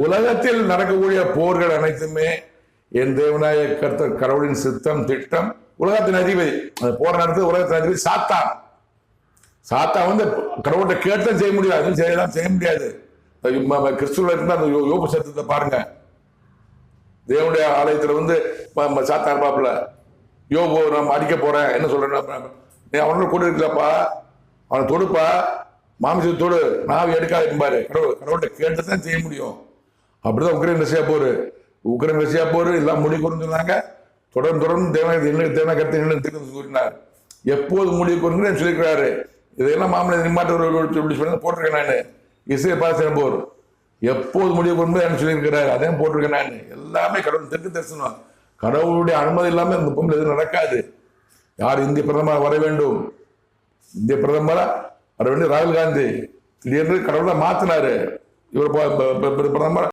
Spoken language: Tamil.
உலகத்தில் நடக்கக்கூடிய போர்கள் அனைத்துமே என் தேவனாய கர்த்தர் கடவுளின் சித்தம் திட்டம். உலகத்தின் அதிபதி அந்த போர் நடத்துறது உலகத்தின் அதிபதி சாத்தான். சாத்தா வந்து கடவுள்கிட்ட கேட்டு செய்ய முடியாது. அதுவும் செய்யலாம் செய்ய முடியாது. கிறிஸ்துவ இருந்தா அந்த யோ- யோபு சத்தத்தை பாருங்க. தேவனுடைய ஆலயத்தில் வந்து சாத்தா இருப்பாப்புல சாத்தான் பாப்புல யோபு நம்ம அடிக்க போறேன் என்ன சொல்றேன் அவனோட கூட இருக்கலப்பா அவனை தொடுப்பா. மாமிசத்தை தொடு. நாவி எடுக்காது பாரு. கடவுள் கடவுள்கிட்ட கேட்டு தான் செய்ய முடியும். அப்படிதான் உக்ரைன் ரஷ்யா போர். உக்ரைன் ரஷ்யா போர் எல்லாம் முடிவு சொன்னாங்க. தொடர்ந்து தொடர்ந்து தேவன என்ன தேவன கருத்து என்ன கூறினார். எப்போது முடிவு கொடுங்கன்னு சொல்லியிருக்கிறாரு. இதெல்லாம் மாமலை நிம்மாட்ட சொல்லி போட்டிருக்கேன் நான். இஸ்ரேல் பாலஸ்தீன போர். எப்போது முடிவு கொண்டு என்ன சொல்லியிருக்கிறாரு. அதையும் போட்டிருக்கேன் நான். எல்லாமே கடவுள் தெற்கு தரிசனம். கடவுளுடைய அனுமதி இல்லாமல் இந்த பொம்பளை எதுவும் நடக்காது. யார் இந்திய பிரதமர் வர வேண்டும்? இந்திய பிரதமராக வர வேண்டும்? ராகுல் காந்தி. திடீர்னு கடவுளை மாத்தினாரு. இவர் பிரதமர்